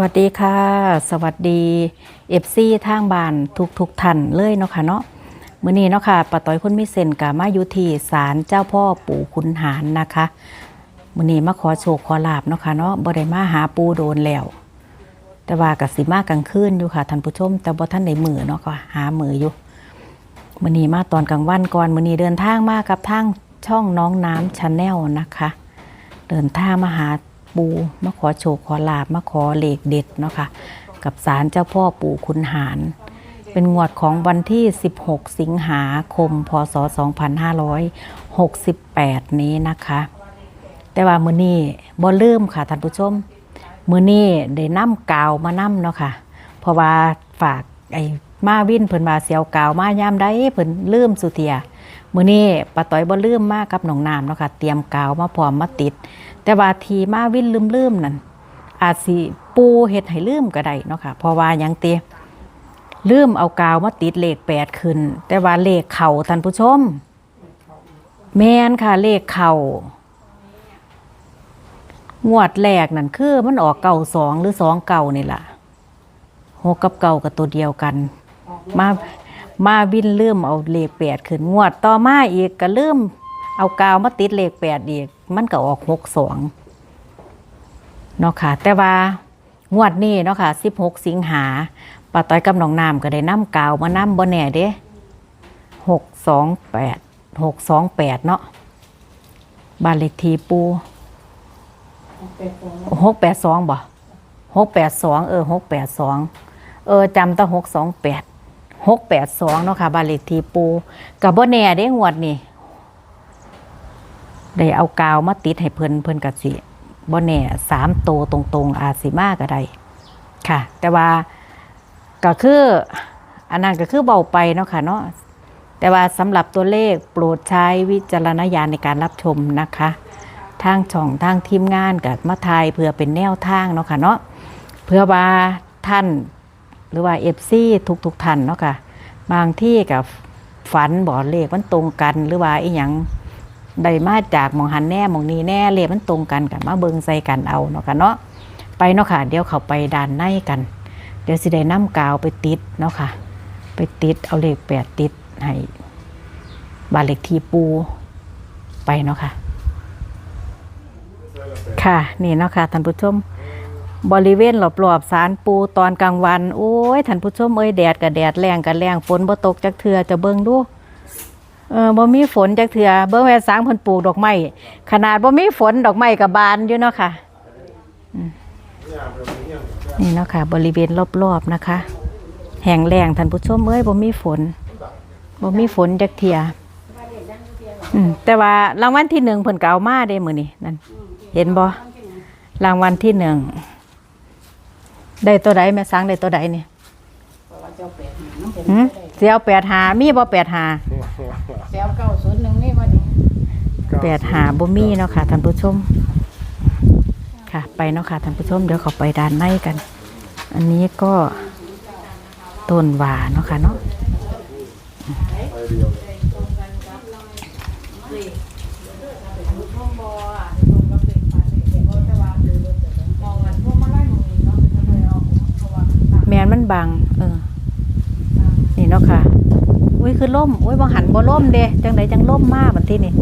วัสดีค่ะ สวัสดีเอฟซีทางบ้านทุกทุกท่านเลยเนาะค่ะเนาะมื้อนี้เนาะค่ะป้าต้อยคนมิเซนกามาอยู่ที่ศาลเจ้าพ่อปู่ขุนหารนะคะมื้อนี้มาขอโชคขอลาบเนาะค่ะเนาะบ่ได้มาหาปู่โดนแล้ว แต่ว่าก็สิมากลางคืนอยู่ค่ะท่านผู้ชม แต่บ่ทันได้มือเนาะก็หามืออยู่มื้อนี้มาตอนกลางวันก่อนมื้อนี้เดินทางมากับทางช่องน้องน้ำชาแนลนะคะ เดินทางมาหา ปูมาขอโชคขอลาบมาขอเลขเด็ดเนาะค่ะกับศาลเจ้าพ่อปู่ขุนหาร เป็นงวดของวันที่ 16 สิงหาคม พศ 2568 นี้นะคะ แต่ว่ามือนี้บ่ลืมค่ะท่านผู้ชม มือนี้ได้นำกาวมานํเนาะค่ะ เพราะว่าฝากไอ้มาวินเพิ่นว่าเสียวกาวมายามใดเพิ่นลืมสุเทียมือนี้ป้าต้อยบ่ลืมมากกับหนองน้ำเนาะค่ะ เตรียมกาวมาพร้อมมาติด แต่ว่าทีมาวินลืมๆนั่นอาจสิปูเฮ็ดให้ลืมก็ได้เนาะค่ะเพราะว่ายังเตลืมเอากาวมาติดเลขแปดขึ้น แต่ว่าเลขเข่าท่านผู้ชม แมนค่ะเลขเข่างวดแรกนั่นคือมันออกเก่าสองหรือสองเก่านี่ล่ะหกกับเก่ากับตัวเดียวกัน มามาวินลืมเอาเลขแปดขึ้นงวดต่อมาอีกก็ลืมเอากาวมาติดเลขแปดอีก มันก็ออกหกสองเนาะค่ะ แต่ว่างวดนี้เนาะค่ะสิบหกสิงหาป้าต้อยกับน้องน้ำก็ได้นำกาวมานำบ่แน่เด้หกสองแปดหกสองแปดเนาะบ้านเลขที่ปูหกแปดสองบ่หกแปดสองเออหกแปดสองเออจำแตั้งหกสองแปดหกแปดสองเนาะค่ะบ้านเลขที่ปูกับบ่แน่เด้งวดนี้ ได้เอากาวมาติดให้เพิ่นเพิ่นกะสิบ่แน่สามโตตรงๆ อาจสิมาก็ได้ค่ะ แต่ว่าก็คือ อันนั้นก็คือเบาไปเนาะค่ะเนาะแต่ว่าสำหรับตัวเลขโปรดใช้วิจารณญาณในการรับชมนะคะ ทางช่องทางทีมงานกับมาทายเพื่อเป็นแนวทางเนาะค่ะเนาะเพื่อว่าท่านหรือว่าเอฟซีทุกๆท่านเนาะค่ะ บางที่กับฝันบอกเลขมันตรงกันหรือว่าอีหยัง ได้มาจากมองหันแน่มองนี้แน่เลขมันตรงกันกับมาเบิงใส่กันเอาเนาะค่ะเนาะไปเนาะค่ะ เดี๋ยวเขาไปด้านในกัน เดี๋ยวสิได้น้ำกาวไปติดเนาะค่ะ ไปติดเอาเลขแปดติดให้บานเลขที่ปูไปเนาะค่ะ ค่ะ นี่เนาะค่ะท่านผู้ชม บริเวณรอบๆสารปูตอนกลางวัน โอ้ยท่านผู้ชมเอ้ยแดดกับแดดแรงกับแรงฝนบ่ตกจักเทือจะเบิ่งดู เออบ่มีฝนจักเถื่อเบิ่งแม่สางเพิ่นปลูกดอกไม้ขนาดบ่มีฝนดอกไม้ก็บานอยู่เนาะค่ะอืมนี่เนาะค่ะ บริเวณรอบๆนะคะ แห้งแล้งท่านผู้ชมเอ้ยบ่มีฝนบ่มีฝนจักเถื่ออืมแต่ว่ารางวัลที่หนึ่งเพิ่นก็เอามาได้มื้อนี้นั่นเห็นบ่รางวัลที่หนึ่งได้ตัวใดแม่สางได้ตัวใดนี่หืมเสียวแปดหามีบ่แปดหาแซวเก้าศูนย์หนึ่งนี่มาดิแปดหาบ่มีเนาะค่ะท่านผู้ชม ค่ะ ไปเนาะค่ะท่านผู้ชมเดี๋ยวเขาไปด้านในกัน อันนี้ก็ต้นหว่าเนาะค่ะเนาะแมนมันบัง เนาะค่ะ อุ้ยคือล่ม อุ้ยบางหันบ่ล่มเด้จังไดจังล่มมากบัดที่นี่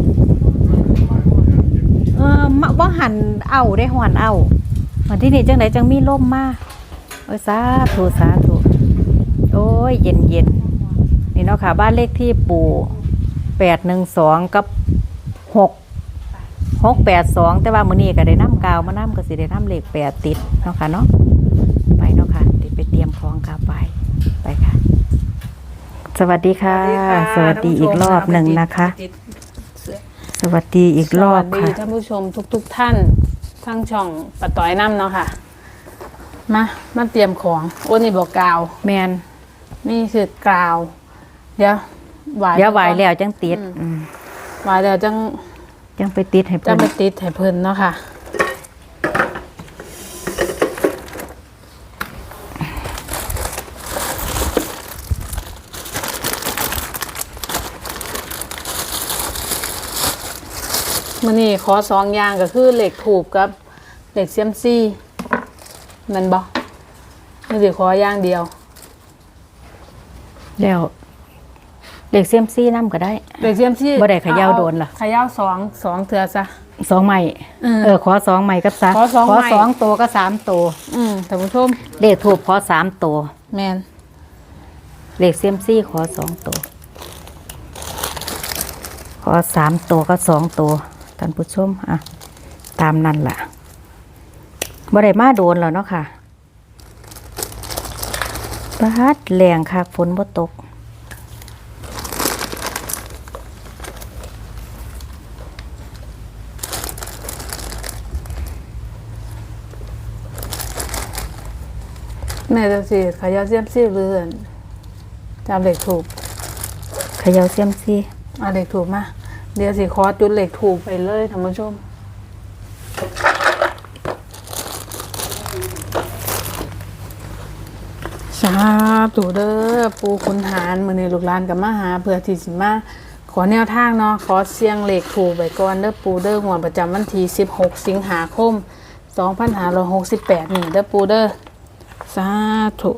เออมะบ่หันเอาได้หวนเอาบัดที่นี่จังไดจังมีล่มมากโอ้ยสาธุสาธุโอ้ยเย็นเย็นนี่เนาะค่ะ บ้านเลขที่ปู่แปดหนึ่งสองกับหกหกแปดสองแต่ว่ามื้อนี้ก็ได้น้ำกาวมาน้ำก็สิได้น้ำเลขแปดติดเนาะค่ะเนาะไปเนาะค่ะเดี๋ยวไปเตรียมของกาไปไปค่ะ สวัสดีค่ะ สวัสดีอีกรอบหนึ่งนะคะ สวัสดีอีกรอบสวัสดีค่ะท่านผู้ชมทุกๆท่านทั้งช่องปะต้อยน้ำเนาะค่ะ มามาเตรียมของโอ้นี่บอกกาว แมนนี่คือกาว เดี๋ยวหวายเดี๋ยวไหวแล้วจังติดอืมหวายแล้วจังจังไปติดให้จะเพิ่นไปติดให้เพิ่นเนาะค่ะ มันนี่ขอสองอย่างก็คือเหล็กถูกกับเหล็กเซียมซี่แมันบอกนี่สิขออย่างเดียว แล้วเด็กเซียมซี่น้ำก็ได้เด็กเซียมซี่บ่ได้เขย่าโดนล่ะ เขย่าสองสองเถื่อซะ สองไม้เออเออขอสองไม้กับซะขอสองไม้สองตัวก็สามตัวอืมท่านผู้ชมเลขถูกขอสามตัวแมนเลขเซียมซี่ขอสองตัว ขอสามตัวก็สองตัว ท่านผู้ชมอะตามนั่นล่ะบ่ได้มาโดนแล้วเนาะค่ะบาดแรงค่ะฝนบ่ตก แม่จะสิเขย่าเซียมซี่เรือนจำเด็กถูกเขย่าเซียมซี่เอาเด็กถูกมา เดี๋ยวสิขอจุดเหล็กถูกไปเลยท่านผู้ชมสาธุเด้อปูคุณหารมือในลูกหลานกับมาหาเพื่อที่สิมาขอแนวทางเนาะขอเสียงเหล็กถูกไปก่อนเด้อปูเด้องวดประจำวันที่16 สิงหาคม 2568 นี่เด้อปูเด้อสาธุ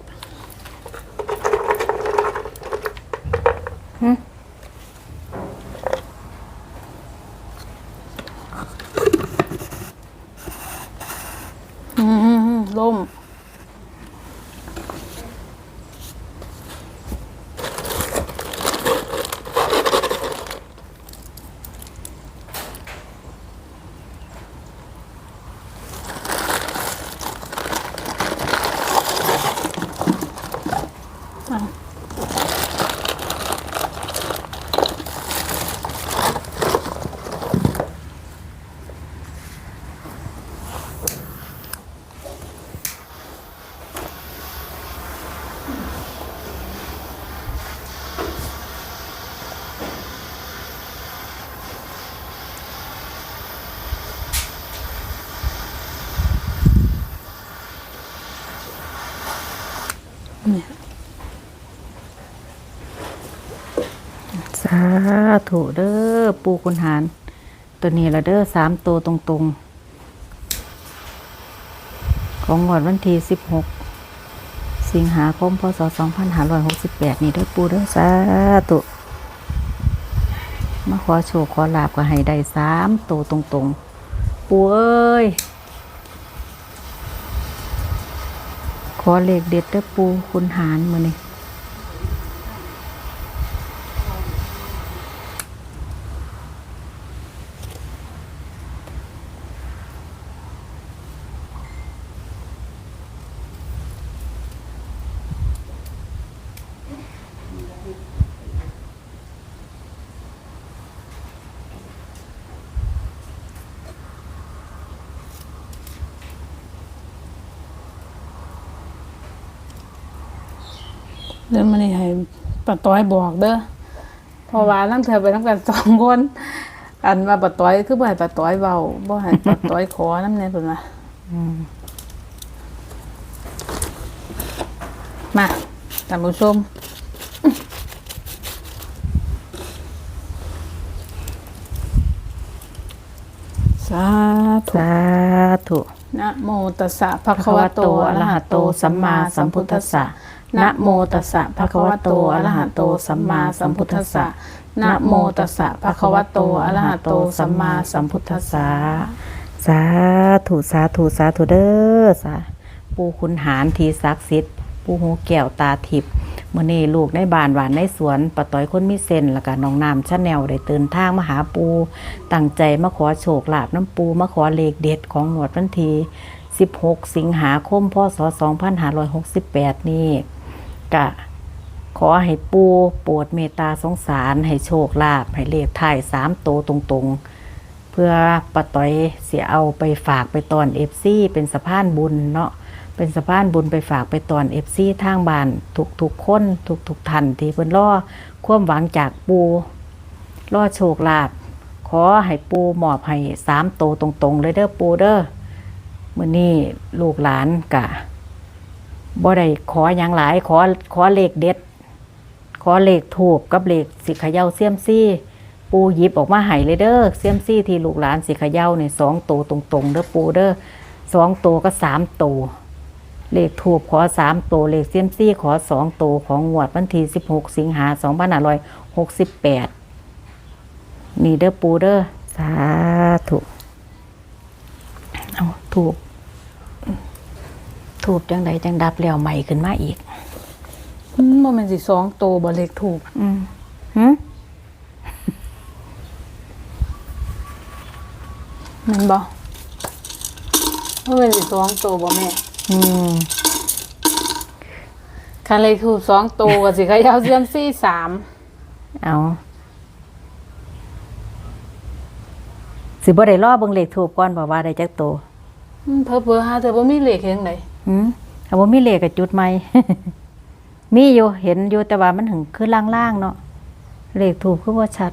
าธุเด้อปูคุณหาร ตัวนี้ละเด้อสามตัวตรงๆ ของงวดวันที่สิบหกสิงหาคมพศสองพันห้าร้อยหกสิบแปดนี่เด้อปูเด้อสาธุมาขอโชคขอลาบก็ให้ได้สามตัวตรงๆ ปูเอ้ย ขอเลขเด็ดเด้อปูคุณหารมือนี่ เดี๋ยวมันนี่ให้ปะต้อยบอกเด้อเพราะว่านั่งเธอไปทั้งกันสองคนอันว่าปะต้อยคือบ่ให้ปะต้อยเบาบ่ให้ปะต้อยขอน้ำแน่เพิ่นว่ามาท่านผู้ชมสาธุสาธุนะโมตัสสะภะคะวะโตอะระหะโตสัมมาสัมพุทธัสสะ นะโมตัสสะภะคะวะโตอะระหะโตสัมมาสัมพุทธัสสะนะโมตัสสะภะคะวะโตอะระหะโตสัมมาสัมพุทธัสสะสาธุสาธุสาธุเด้อสาปูคุณหารทีศักดิ์สิทธิ์ปูหูแก้วตาทิพย์มื่อนี้ลูกในบ้านหวานในสวนปะต้อยคนมีเซนแล้วก็น้องน้ำชาแนลได้เตือนทางมาหาปูตั้งใจมาขอโชคลาบน้ำปูมาขอเลขเด็ดของหนวดวันที16 สิงหาคมพศ2568 นี่ กะ ขอให้ปูโปรดเมตตาสงสารให้โชคลาภให้เลขท้ายสามโตตรงๆ เพื่อปะต้อยเสียเอาไปฝากไปตอนเอฟซีเป็นสะพานบุญเนาะเป็นสะพานบุญไปฝากไปตอนเอฟซีทางบ้านทุกๆคนทุกๆท่านที่เพิ่นล่อความหวังจากปูล่อโชคลาภขอให้ปูหมอบให้สามโตตรงๆ เลยเด้อปูเด้อมื้อนี้ลูกหลานกะ บ่ได้ขออย่างหลาย ขอขอเลขเด็ด ขอเลขถูกกับเลขสิขย่าเซียมซี่ ปูหยิบออกมาให้เลยเด้อเซียมซี่ที่ลูกหลานสิขย่าเนี่ยสองตัวตรงๆเด้อปูเด้อสองตัวก็สามตัวเลขถูกขอสามตัวเลขเซียมซี่ขอสองตัวของงวดวันที่สิบหกสิงหาสองพันห้าร้อยหกสิบแปดนี่เด้อปูเด้อสาธุเอาถูก ถูกจังใดจังดับแล้วใหม่ขึ้นมาอีกอืมบ่แม่นสิสองโตบ่เลขถูก อืมหืมแม่นบ่บ่แม่นสิสองโตบ่แม่อืมคันเลขถูกสองโตก็สิเขย่าเซียมซี่สามเอาสิบ่ได้รอเบิ่งเลขถูกก่อนบ่ว่าได้จักโตว อืมเพิ่อๆหาเธอบ่มีเลขเฮ็ดจังได หืมถ้าบ่มีเลขก็จุดใหม่มีอยู่เห็นอยู่แต่ว่ามันถึงคือล่างๆเนาะเลขถูกคือบ่ชัด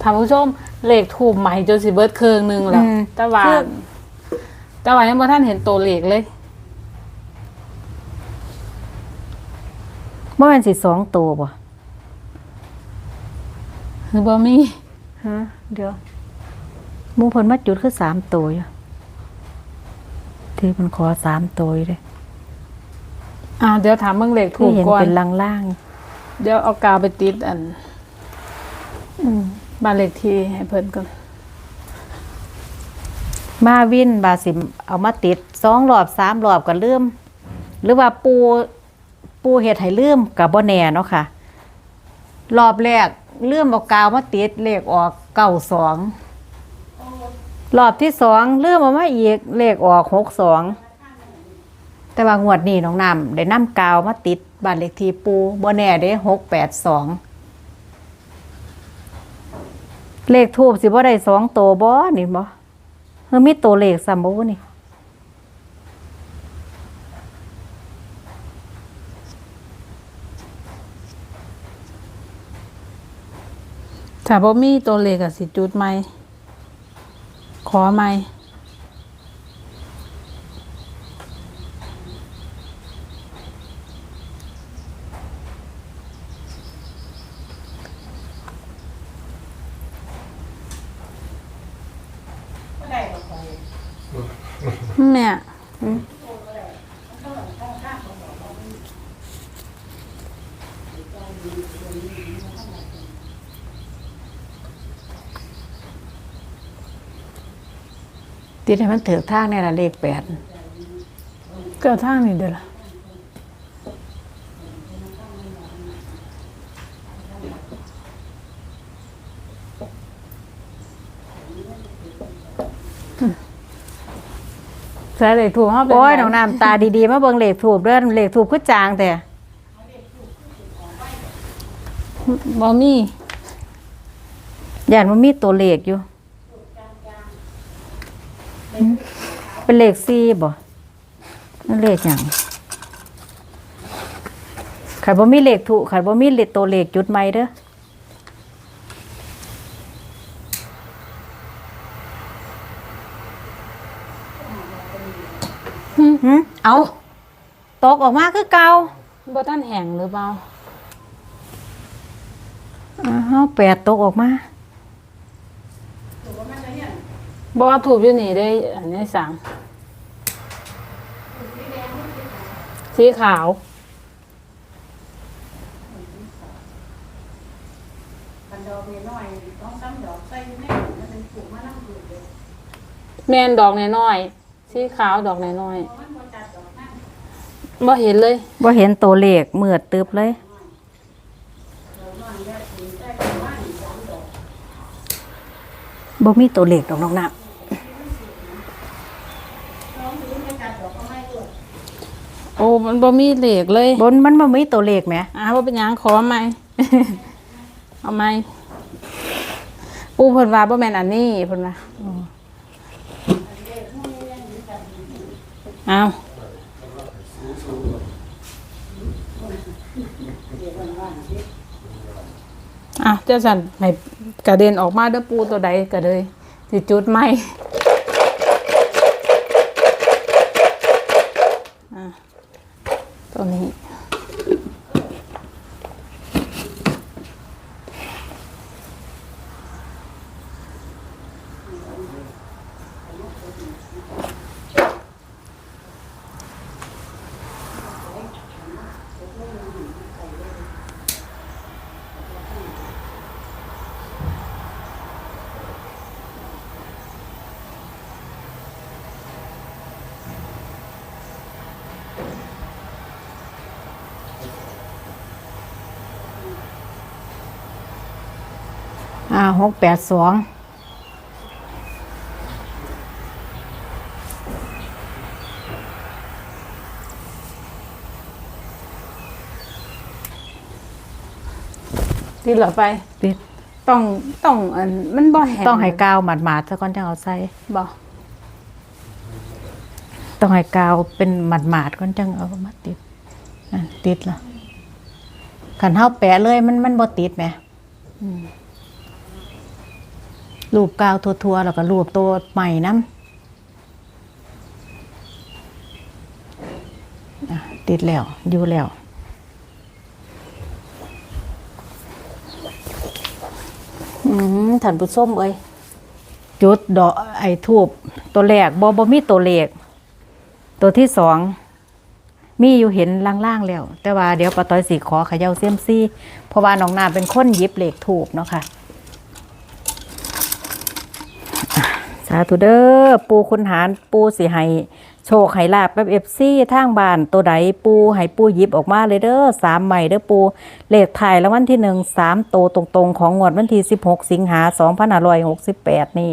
ท่านผู้ชมเลขถูกใหม่จนสิเบิดเครื่องหนึงแล้วอืม แต่ว่าคือแต่ว่ายังบ่ทันเห็นตัวเลขเลย บ่แม่นสิสองตัวบ่ คือบ่มี ฮะเดี๋ยวห มู่เพิ่นมาจุดคือสามตัวอยู่ที่เพิ่นขอสามตัวอยู่เด้อ่าเดี๋ยวถามเบิ่งเลขคืถูอกเห็นก่อนเป็นล่างเดี๋ยวเอากาวไปติดอันๆอืม บ้านเลขที่ให้เพิ่นก่อนมาวินบาสิเอามาติดสองรอบสามรอบก็ลืม หรือว่าปูปูเฮ็ดให้ลืมกับบ่แน่เนาะค่ะ รอบแรกลืมเอากาวมาติดเลขออกเก้าสอง รอบที่สองเลื่อมเอามาอีกเลขออกหกสองแต่ว่างวดนี้น้องนำได้น้ำกาวมาติดบ้านเลขที่ปูบ่แน่เด้หกแปดสองเลขทูบสิบ่ได้สองโตวบ่นี่บ่เฮ้ยมีตัวเลขซ้ำบ่นี่ถ้าบ่มีตัวเลขก็สิจุดใหม ขอใหม่ ติดให้มันถือทางเนี่ยละเลขแปดก็ทางนี้เด้อล่ะใส่เลขถูกเฮาเป็นโอ้ยไน้องน้ำตาดีๆมาเบิ่งเลขถูกเด้อเลขถูกคือจางแต่บ่มีย่านมันมีตัวเลขอยู่ เป็นเลขสี่บ่นั่นเลขหยังขันบ่มีเลขถูกขันบ่มีเลขตัวเลขจุดใหม่เด้อหึเอาตกออกมาคือเก่าบ่ทันแห้งหรือเปล่าอ้าวแปดตกออกมา บ่ว่าถูกอยู่นี่ได้อันนี้สั่งสีขาว แมนดอกน้อยๆสีขาวดอกน้อยๆบ่เห็นเลยว่เห็นตัวเลขมือดตึบเลย บ่มีตัวเลขดอกน้องน้โอ้มันบ่มีเหล็กเลยำบนมันบ่มีตัวเลขไหมอ่าว่าเป็นหยังขอไหม เอาไหมปูเพิ่นว่าบ่แม่นอันนี้เพิ่นว่าเอาอะเจ้าสันให้กระเด็นออกมาเด้อปูตัวใดก็เลยสิจุดไหม อ่าหกแปดสองติดเหรอไปติดต้องต้องอันมันบ่แห้งต้องให้กาวหมาดๆซะก่อนจะเอาใส่บ่ต้องให้กาวเป็นหมาดๆก่อนจังเอามาติดนั่นติดละขันเท้าแปะเลยมันมันบ่ติดไหม รูปกาวทัวๆแล้วก็รูปตัวใหม่น้ำอะติดแล้ว อยู่แล้ว อืมท่านผู้มเอ้ยจุดดอกไอ้ทูบตัวแรกบ่บ่มีตัวเลขตัวที่สองมีอยู่เห็นล่างๆแล้ว แต่ว่าเดี๋ยวปาต้อยสีขอขย่าเซียมซี่เพราะว่าน้องนาเป็นคนยิบเหลขถูกเนาะค่ะ สาธุเด้อปูคุณหารปูสิให้โชคให้ลาบกับเอฟซีทางบ้านตัวใดปูให้ปูหยิบออกมาเลยเด้อสามใหม่เด้อปูเลขถ่ายแล้ววันที่หนึ่งสามโตวตรงๆ ของงวดวันที่สิบหกสิงหาสองพันห้าร้อยหกสิบแปดนี่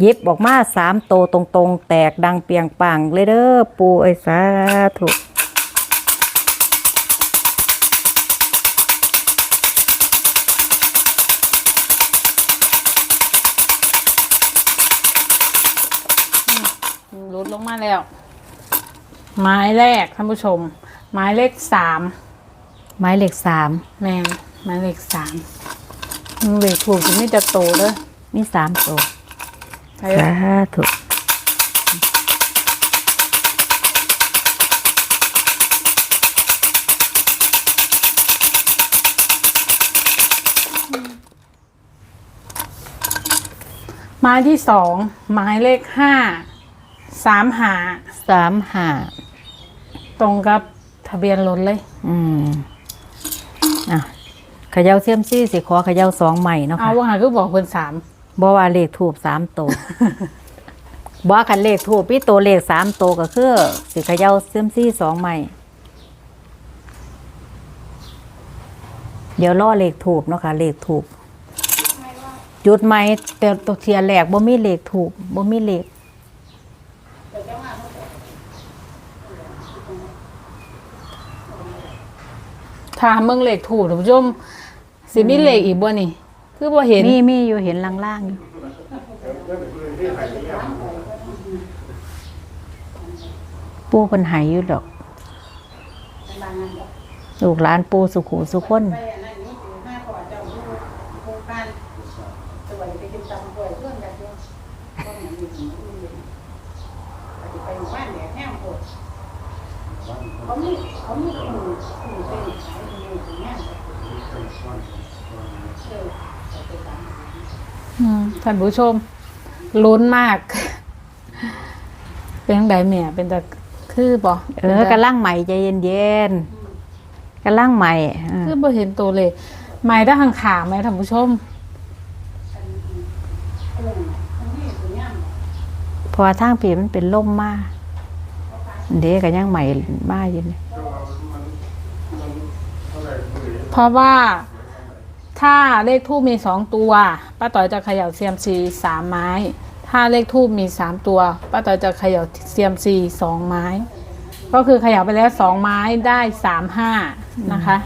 หยิบออกมาสามโตวตรงๆ แตกดังเปียงปังเลยเด้อปูไอ้สาธุ ลดลงมาแล้ว ไม้แรกท่านผู้ชม ไม้เลขสามไม้เลขสามแมงไม้เลขสามเลขถูกจะไม่จะโตเด้อมีสามโตวใช่สาธุไม้ที่สองไม้เลขห้า สามหาสามห้าตรงกับทะเบียนรถเลย อืมอะเขย่าเซียมซี่สิขอเขย่าสองใหม่เนาะเอาค่ะว่าหาก็บอกเพิ่นสามบ่ว่าเลขถูกสามโตวบ่คันเลขถูกพี่โตวเลขสามโตวก็คือสิเขย่าเซียมซี่สองใหม่ เดี๋ยวล่อเลขถูกเนาะค่ะ เลขถูกจุดใหม่แต่ตัวเทียแรกบ่มีเลขถูกบ่มีเลข ถามเมืองเลขถูกท่านผู้ชมสิมีเลขอีกบ่นี่ คือบ่เห็นมีมีอยู่เห็นล่างๆอยู่ปูเพิ่นใหายอยู่ดอก ลูกหลานปูสุขูสุขคน ท่านผู้ชมลุ้นมาก เป็นจังไดแม่เป็นแต่คือบ่เออกำลังใหม่ใจเย็นๆกำลังใหม่เออคือบ่เห็นตัวเลขไม้ด้านข้างๆไหมท่านผู้ชมเพอทางผีมันเป็นล่มมาเด็กก็ยังใหม่มาอยู่นี่เพราะว่า ถ้าเลขทูบมีสองตัว ป้าต่อยจะเขย่าเซียมซีสามไม้ ถ้าเลขทูบมีสามตัวป้าต่อยจะเขย่าเซียมซีสองไม้ ก็คือเขย่าไปแล้วสองไม้ได้สามห้านะคะ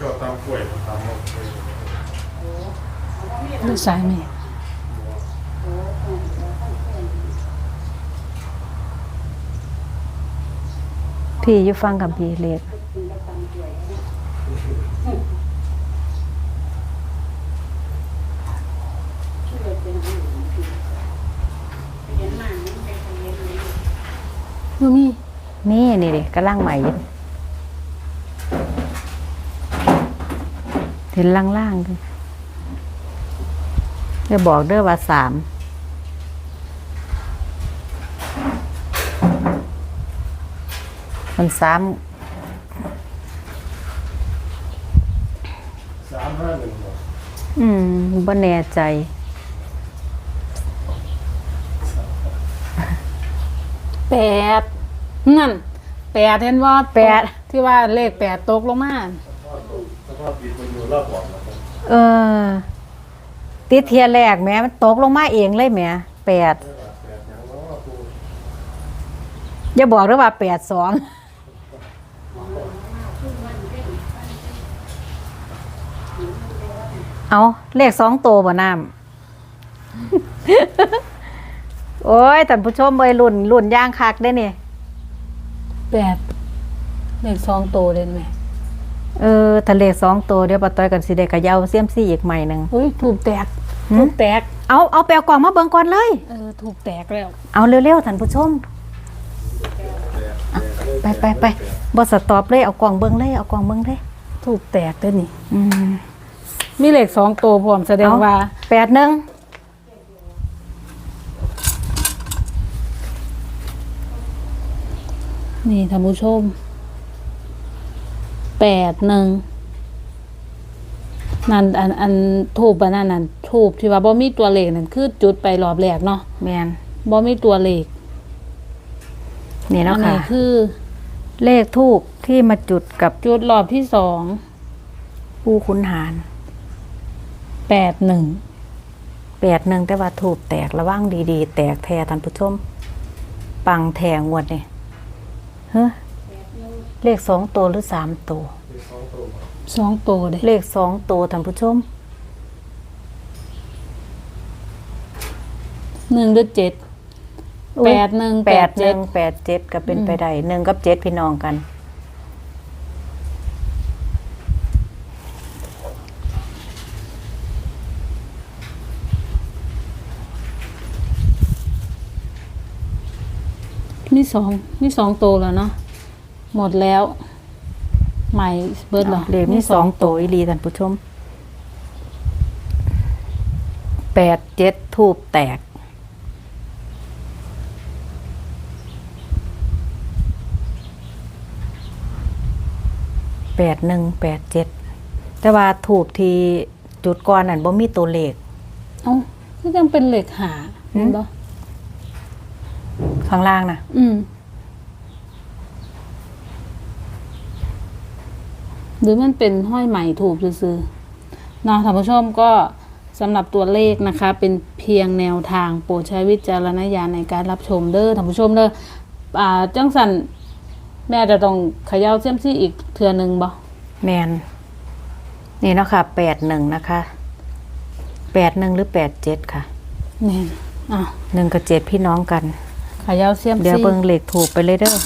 ก็ตามกล้วยตามมะม่วงลูกชายแม่พี่อยู่ฟังกับพี่เล็ก ลูกมี่นี่นี่ดิกำลังใหม่อยู่เห็นล่างๆอยู่จะบอกเด้อว่าสามมันสามสามห้าหนึ่งบอกอืมบ่แน่ใจ แปดนั่นแปดเห็นว่าแปด ที่ว่าเลขแปดตกลงมาสภาพดินมันอยู่รอบบ่อนะครับเออ ติดเทียแรกแหม่มันตกลงมาเองเลยแหม่แปดแปดอย่างน้อปูอย่าบอกด้วยว่าแปดสองเอาเลขสองตัวบ่น้ำ โอ้ยท่านผู้ชมเอ้ยรุ่นรุ่นย่างคักได้นี่แปดเลขสองโตเด่นไหมเออถ้าเลขสองตัวเดี๋ยวปะต้อยกันสิได้กระเยาเสียมซี่อีกใหม่หนึ่ง อุ้ยถูกแตกหืม ถูกแตก เอาเอาแปลกล่องมาเบิ่งก่อนเลย เออถูกแตกแล้ว เอาเร็วๆท่านผู้ชมอะไปไปไปบอสตอบเลยเอากล่องเบิ่งเลยเอากล่องเบิ่งเลยถูกแตกเด้อนี่ อืมมีเลขสองโตพร้อมแสดงว่า แปดหนึ่ง นี่ท่านผู้ชมแปดหนึ่งนั่นอันอันทูบอันนั้นนั่นทูบที่ว่าบ่มีตัวเลขนั่นคือจุดไปรอบแรกเนาะแมนบ่มีตัวเลขนี่อัเนาะค่ะ นี้คือเลขทูบที่มาจุดกับจุดรอบที่สองผู้คุนหารแปดหนึ่งแปดหนึ่งแต่ว่าถูกแตกระว่างดีๆ แตกแท้ท่านผู้ชม ปังแทงวดนี่ เฮ้เลขสองตัวหรือสามตัวมีสองตัวบ่สองโตเด้เลขสองตัวท่านผู้ชมหนึ่งหรือเจ็ดอุ๊ยแปดหนึ่งแปแปดดหเจ็นึ่ดงแปดเจ็ดก็เป็นไปได้หนึ่งกับเจ็ดพี่น้องกัน มีสองมีสองโตแล้วเนาะหมดแล้ว ใหม่เบิร์ดเหรอเลขมีสองตัวอีหลีท่านผู้ชมแปดเจ็ดทูบแตก แปดหนึ่งแปดเจ็ดแต่ว่าถูกที่จุดก่อนนั่นบ่มีตัวเลขเอ้าก็ยังเป็นเหล็กหาหืมเห็นปะ ข้างล่างนะอืมหรือมันเป็นห้อยใหม่ถูกซื้อๆเนาะท่านผู้ชมก็สำหรับตัวเลขนะคะ เป็นเพียงแนวทางโปรดใช้วิจารณญาณในการรับชมเด้อท่านผู้ชมเด้ออ่าจังสันแม่จะต้องเขย่าเซียมซี่อีกเทือหนึ่งบ่แมนนี่เนาะค่ะแปดหนึ่งนะคะแปดหนึ่งหรือแปดเจ็ดค่ะแม่นอะหนึ่งกับเจ็ดพี่น้องกันเขย่าเสียมซีเดี๋ยวเบิ่งเหล็กถูกไปเลยเด้อ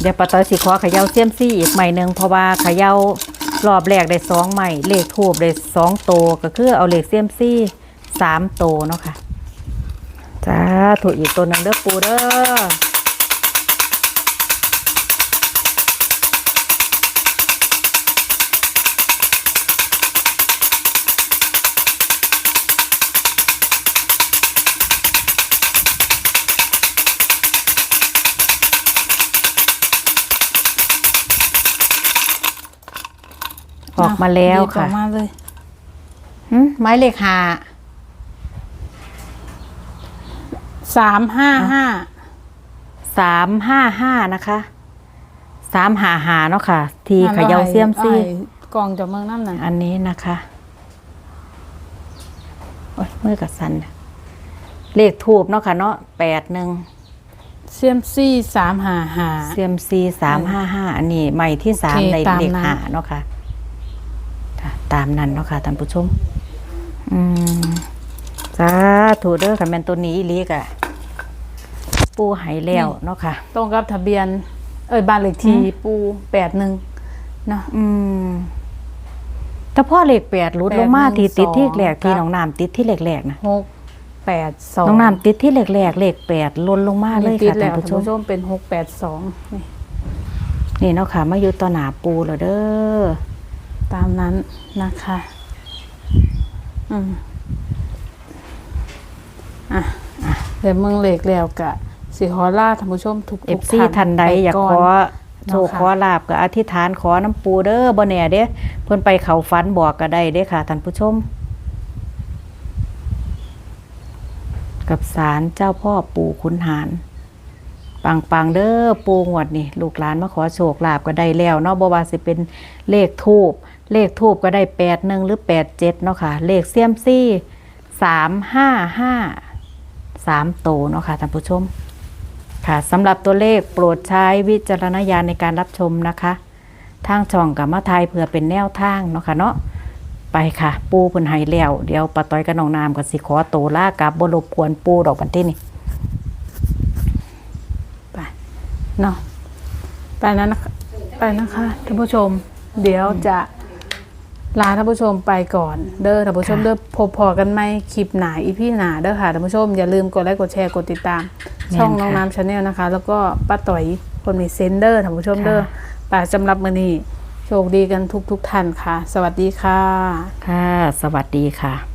เดี๋ยวปะตอยสิขอเขย่าเซียมซี่อีกใหม่หนึ่งเพราะว่าเขย่ารอบแรกได้สองใหม่เหล็กถูกได้สองโตวก็คือเอาเหล็กเซียมซี่สามโตวเนาะค่ะจ้าถูกอีกตัวหนึ่งเด้อปูเด้อ ออกมาแล้วหยิบอค่ะอกมาเลยหึไม้เลขหาสามห้าห้าสามห้าห้านะคะสามหาหาเนาะค่ะ ทีเขย่าเซียมซี่อ้ายกล่องจากเมืองน้ำนั่นอันนี้นะคะโอ้ยมือกับสันน่ะเลขทูบเนาะค่ะเนาะแปดหนึ่งเซียมซี่สามหาหาเซียมซีสามห้าห้าอันนี้ใหม่ที่สามโอเคในตามเลขนั้นหาเนาะค่ะค่ะ ตามนั้นเนาะค่ะท่านผู้ชม อืมสาถูเด้อค่ะแมนตัวนี้อีหลีกอะปูไหายแล้วเนาะค่ะ ตรงกับทะเบียน เอ้ยบ้านเลขที่อืมปูแปดหนึ่งเนาะ อืมแต่พ่อเลขแปดรุดลงมาแปดหนึ่ที่งติดที่สองแหลกที่ครับน้องน้ำติดที่แหลกแหลกๆนะหกแปดสองน้องน้ำติดที่แหลกแหลกๆเลขแปดลนลงมาเลยติดค่ะแล้ท่าวนท่านผู้ชมผู้ชมเป็นหกแปดสองนี่นี่เนาะค่ะมาอยู่ต่อหนาปูแล้วเด้อ ตามนั้นนะคะ อืมอะอะเดี๋ยวเมืองเหล็กแล้วกะสิขอล่าท่านผู้ชมทุกๆเอฟซีทันใดไปอยากก่ขอเนาะโชคค่ะขอลาบก็อธิษฐานขอน้ำปูเด้อบ่แน่เด้เพิ่นไปเขาฝันบอกก็ได้เด้ค่ะท่านผู้ชม กับศาลเจ้าพ่อปู่ขุนหารปังปังๆเด้อปูงวดนี่ลูกหลานมาขอโชคลาภก็ได้แล้วเนาะบ่ว่าสิเป็นเลขทูบ เลขทูบก็ได้แปดหนึ่งหรือแปดเจ็ดเนาะค่ะ เลขเซียมซี่สามห้าห้าสามโตเนาะค่ะท่านผู้ชม ค่ะสำหรับตัวเลขโปรดใช้วิจารณญาณในการรับชมนะคะ ทางช่องกับมาไทยเพื่อเป็นแนวทางเนาะค่ะเนาะไปค่ะ ปูเพิ่นให้แล้วเดี๋ยวปะต้อยกับน้องนามก็สิขอโตวลากับบรบกวนปูดอกบันที่นี่ไปเนาะไปนั้นนะไปนะคะท่านผู้ชม เดี๋ยวจะ ลาท่านผู้ชมไปก่อน เด้อท่านผู้ชมค่ะเด้อพบพอกันไหมคลิปหนาอีพี่หนาเด้อค่ะท่านผู้ชมอย่าลืมกดไลค์กดแชร์กดติดตาม ช่องน้องน้ำชาแนลนะคะ แล้วก็ป้าต่อยคนมีเซนเดอร์ท่านผู้ชมเด้อป่าสำหรับมือนี้โชคดีกันทุกทุกๆท่านค่ะ สวัสดีค่ะ ค่ะ สวัสดีค่ะ